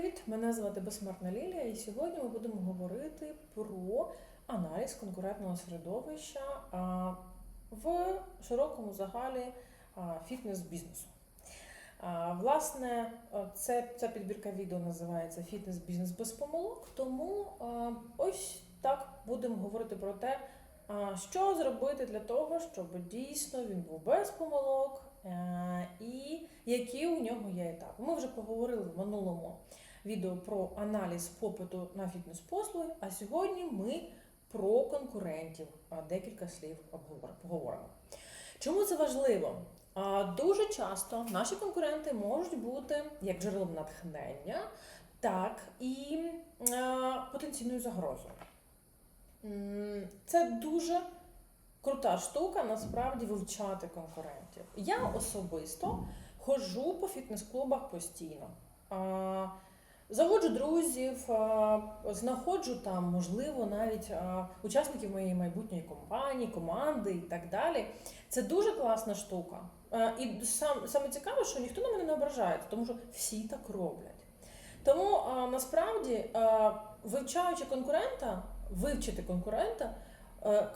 привіт! Мене звати Безсмертна Лілія, і сьогодні ми будемо говорити про аналіз конкурентного середовища в широкому загалі фітнес-бізнесу. Власне, це, ця підбірка відео називається Фітнес-бізнес без помилок. Тому ось так будемо говорити про те, що зробити для того, щоб дійсно він був без помилок, е, і які у нього є етапи. Ми вже поговорили в минулому відео про аналіз попиту на фітнес-послуги, а сьогодні ми про конкурентів декілька слів поговоримо. Чому це важливо? Дуже часто наші конкуренти можуть бути як джерелом натхнення, так і потенційною загрозою. Це дуже крута штука насправді вивчати конкурентів. Я особисто ходжу по фітнес-клубах постійно. Заводжу друзів, знаходжу там, можливо, навіть учасників моєї майбутньої компанії, команди і так далі. Це дуже класна штука. І сам, саме цікаве, що ніхто на мене не ображається, тому що всі так роблять. Тому насправді, вивчаючи конкурента, вивчити конкурента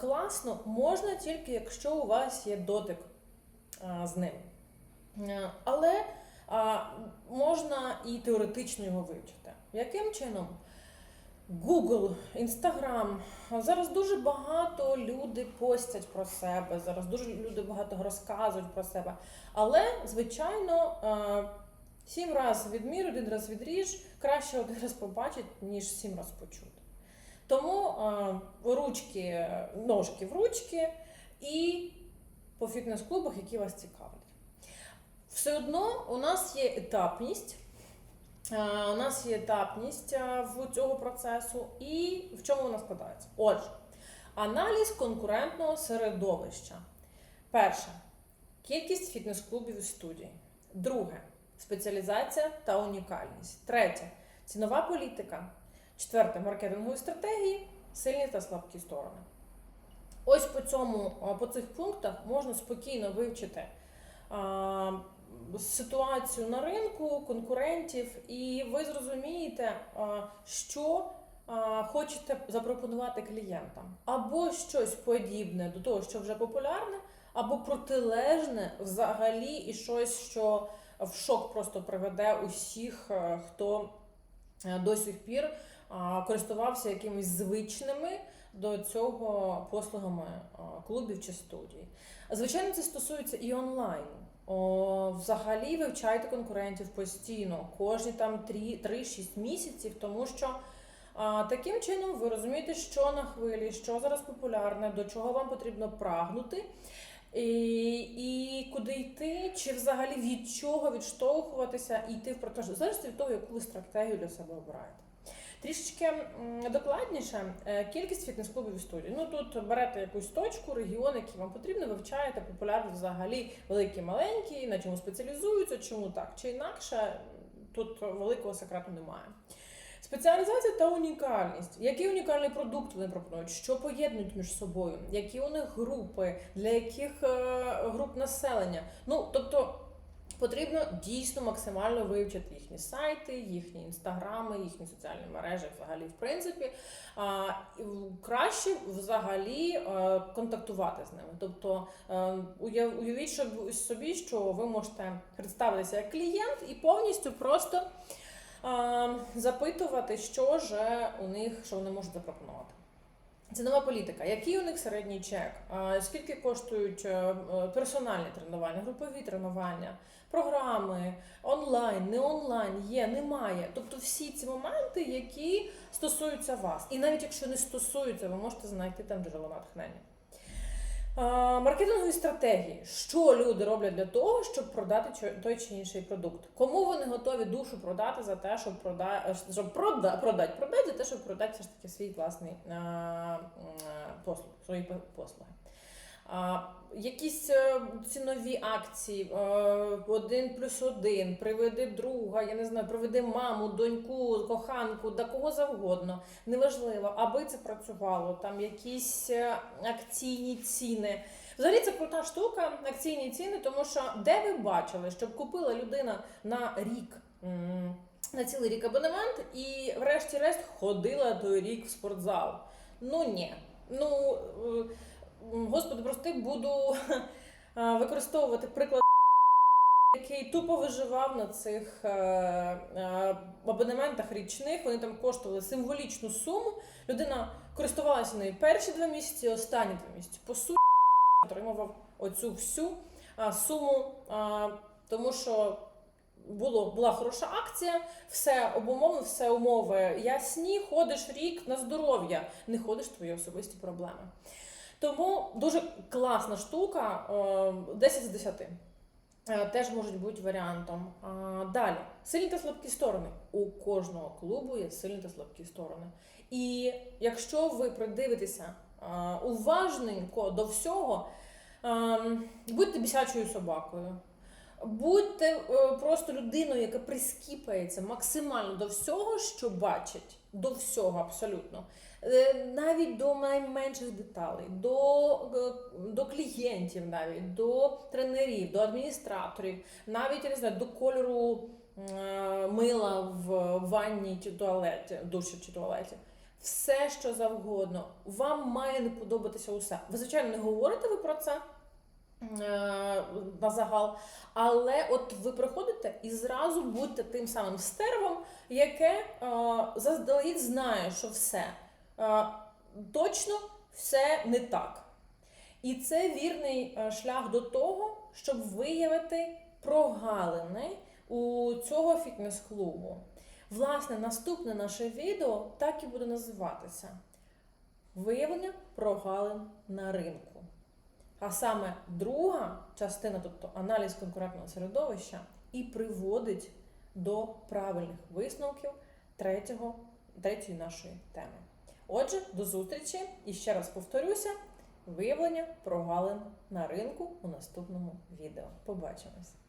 класно можна тільки якщо у вас є дотик з ним. Але можна і теоретично його вивчити. Яким чином? Google, Instagram. Зараз дуже багато люди постять про себе, зараз дуже люди багато розказують про себе. Але, звичайно, сім разів відмір, один раз відріж, краще один раз побачить, ніж сім разів почути. Тому ручки, ножки в ручки і по фітнес-клубах, які вас цікавлять. Все одно у нас є етапність. Е, У нас є етапність е, в цього процесу, і в чому вона складається? Отже, аналіз конкурентного середовища. Перше кількість фітнес-клубів і студій. Друге спеціалізація та унікальність. Третє цінова політика. Четверте маркетингові стратегії, сильні та слабкі сторони. Ось по цьому, по цих пунктах можна спокійно вивчити ситуацію на ринку, конкурентів, і ви зрозумієте, що хочете запропонувати клієнтам. Або щось подібне до того, що вже популярне, або протилежне взагалі, і щось, що в шок просто приведе усіх, е, хто е, до сих пір користувався якимись звичними до цього послугами клубів чи студій. Звичайно, це стосується і онлайн. О, взагалі вивчайте конкурентів постійно, кожні там 3-6 місяців, тому що а, таким чином ви розумієте, що на хвилі, що зараз популярне, до чого вам потрібно прагнути. І, і куди йти, чи взагалі від чого відштовхуватися і йти в протеж, залежить від того, яку ви стратегію для себе обираєте. Трішечки докладніше е, кількість фітнес-клубів і студій. Ну тут берете якусь точку, регіон, який вам потрібно, вивчаєте популярність взагалі великі, маленькі, на чому спеціалізуються, чому так чи інакше. Тут великого секрету немає. Спеціалізація та унікальність. Який унікальний продукт вони пропонують, що поєднують між собою, які у них групи, для яких е, груп населення. Ну тобто потрібно дійсно максимально вивчити їхні сайти, їхні інстаграми, їхні соціальні мережі, взагалі, в принципі. А, краще взагалі е, контактувати з ними. Тобто е, уявіть собі, що ви можете представитися як клієнт і повністю просто а, запитувати, що ж у них, що вони можуть запропонувати. Цінова політика. Який у них середній чек? Скільки коштують е, е, персональні тренування, групові тренування, програми, онлайн, не онлайн, є, немає. Тобто всі ці моменти, які стосуються вас. І навіть якщо не стосуються, ви можете знайти там джерело натхнення. Маркетингові стратегії. Що люди роблять для того, щоб продати той чи інший продукт? Кому вони готові душу продати за те, щоб продати, щоб прода... продати, продати за те, щоб продати все ж таки свій власний послуг, свої по- послуги. Якісь е, цінові акції, е, один плюс один, приведи друга, я не знаю, приведи маму, доньку, коханку, да кого завгодно, неважливо, аби це працювало, там якісь е, акційні ціни. Взагалі це крута штука, акційні ціни, тому що де ви бачили, щоб купила людина на рік на цілий рік абонемент і, врешті-решт, ходила той рік в спортзал. Ну ні. Ну, господи, прости, буду е, використовувати приклад, який тупо виживав на цих е, е, абонементах річних. Вони там коштували символічну суму. Людина користувалася нею перші два місяці, останні два місяці. По суті, отримував оцю всю суму, тому що було, була хороша акція, все обумовлено, все умови ясні, ходиш рік на здоров'я, не ходиш твої особисті проблеми. Тому дуже класна штука, е, 10 з 10. Е, Теж можуть бути варіантом. Далі, сильні та слабкі сторони. У кожного клубу є сильні та слабкі сторони. І якщо ви придивитеся а, уважненько до всього, будьте бісячою собакою. Будьте е, просто людиною, яка прискіпається максимально до всього, що бачить, до всього абсолютно. Е, Навіть до найменших деталей, до, е, до клієнтів, навіть до тренерів, до адміністраторів, навіть я не знаю, до кольору мила в ванні чи туалеті, душі чи туалеті. Все, що завгодно, вам має не подобатися усе. Ви, звичайно, не говорите ви про це на загал, але от ви приходите і зразу будьте тим самим стервом, яке е, заздалегідь знає, що все е, точно все не так. І це вірний е, шлях до того, щоб виявити прогалини у цього фітнес-клубу. Власне, наступне наше відео так і буде називатися Виявлення прогалин на ринку. А саме друга частина, тобто аналіз конкурентного середовища, і приводить до правильних висновків третього, третьої нашої теми. Отже, до зустрічі і ще раз повторюся: виявлення прогалин на ринку у наступному відео. Побачимось!